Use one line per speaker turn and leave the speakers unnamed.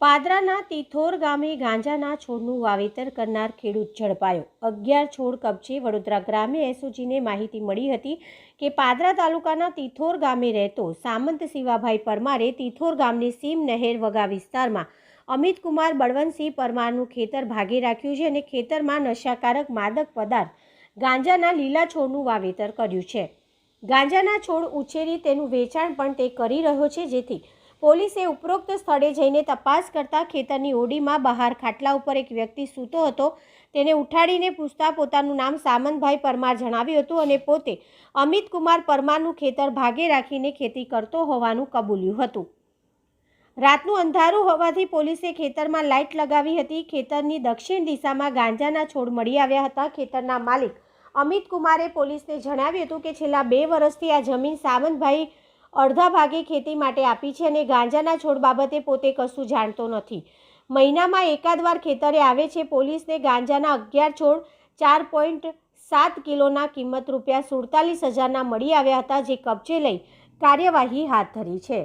પાદરાના તિથોર ગામે ગાંજાના છોડનું વાવેતર કરનાર ખેડૂત ઝડપાયો. અગિયાર છોડ કબજે વડોદરા ગ્રામ્ય એસઓજીને માહિતી મળી હતી કે પાદરા તાલુકાના તિથોર ગામે રહેતો સામંત શિવાભાઈ પરમારે તિથોર ગામની સીમ નહેર વગા વિસ્તારમાં અમિત કુમાર બળવંતસિંહ પરમારનું ખેતર ભાગે રાખ્યું છે અને ખેતરમાં નશાકારક માદક પદાર્થ ગાંજાના લીલા છોડનું વાવેતર કર્યું છે. ગાંજાના છોડ ઉછેરી તેનું વેચાણ પણ તે કરી રહ્યો છે જેથી પોલીસે ઉપરોક્ત સ્થળે જઈને તપાસ કરતા ખેતરની ઓડીમાં બહાર ખાટલા ઉપર એક વ્યક્તિ સૂતો હતો. તેને ઉઠાડીને પૂછતા પોતાનું નામ સામંતભાઈ પરમાર જણાવ્યું હતું અને પોતે અમિત કુમાર પરમારનું ખેતર ભાગે રાખીને ખેતી કરતો હોવાનું કબૂલ્યું હતું. રાતનું અંધારું હોવાથી પોલીસે ખેતરમાં લાઇટ લગાવી હતી. ખેતરની દક્ષિણ દિશામાં ગાંજાના છોડ મળી આવ્યા હતા. ખેતરના માલિક અમિત કુમારે પોલીસને જણાવ્યું હતું કે છેલ્લા બે વર્ષથી આ જમીન સામંતભાઈ અડધા ભાગે ખેતી માટે આપી છે અને ગાંજાના છોડ બાબતે પોતે કશું જાણતો નથી. મહિનામાં એકાદ વાર ખેતરે આવે છે. પોલીસને ગાંજાના અગિયાર છોડ, ચાર પોઈન્ટ સાત કિલોના કિંમત રૂપિયા સુડતાલીસ હજારના મળી આવ્યા હતા, જે કબજે લઈ કાર્યવાહી હાથ ધરી છે.